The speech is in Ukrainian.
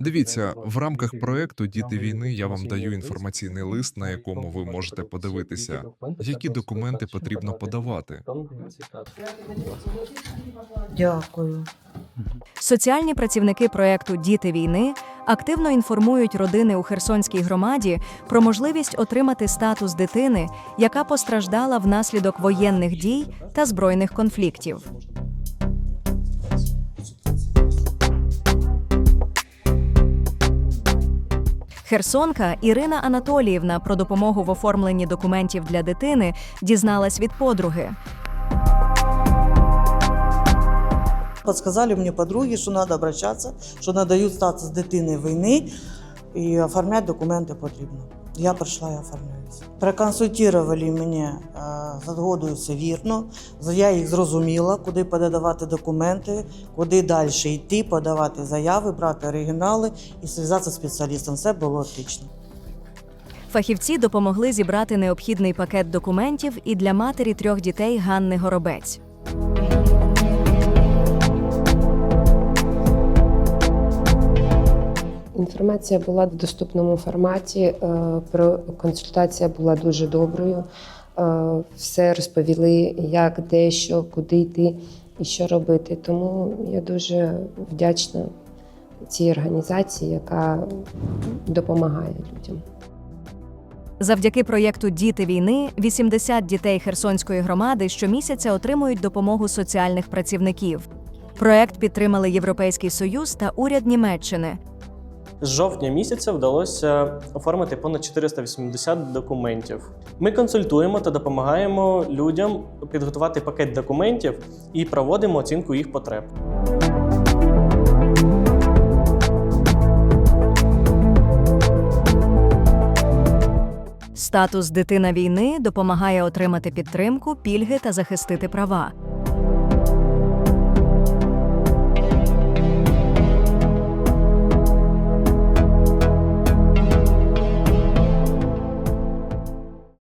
Дивіться, в рамках проекту Діти війни я вам даю інформаційний лист, на якому ви можете подивитися, які документи потрібно подавати. Дякую. Соціальні працівники проекту Діти війни активно інформують родини у Херсонській громаді про можливість отримати статус дитини, яка постраждала внаслідок воєнних дій та збройних конфліктів. Херсонка Ірина Анатоліївна про допомогу в оформленні документів для дитини дізналась від подруги. Подсказали мне подруги, что надо обращаться, что надають статус дитини війни і оформляти документи потрібно. Я прийшла і оформляюся. Проконсультували мене згодою все вірно. Я їх зрозуміла, куди подавати документи, куди далі йти, подавати заяви, брати оригінали і зв'язатися з спеціалістом. Все було отлично. Фахівці допомогли зібрати необхідний пакет документів і для матері трьох дітей Ганни Горобець. Інформація була в доступному форматі. е, консультація була дуже доброю. Е, Все розповіли, як, де, що, куди йти і що робити. Тому я дуже вдячна цій організації, яка допомагає людям. Завдяки проєкту Діти війни 80 дітей Херсонської громади щомісяця отримують допомогу соціальних працівників. Проєкт підтримали Європейський Союз та уряд Німеччини. З жовтня місяця вдалося оформити понад 480 документів. Ми консультуємо та допомагаємо людям підготувати пакет документів і проводимо оцінку їх потреб. Статус дитина війни допомагає отримати підтримку, пільги та захистити права.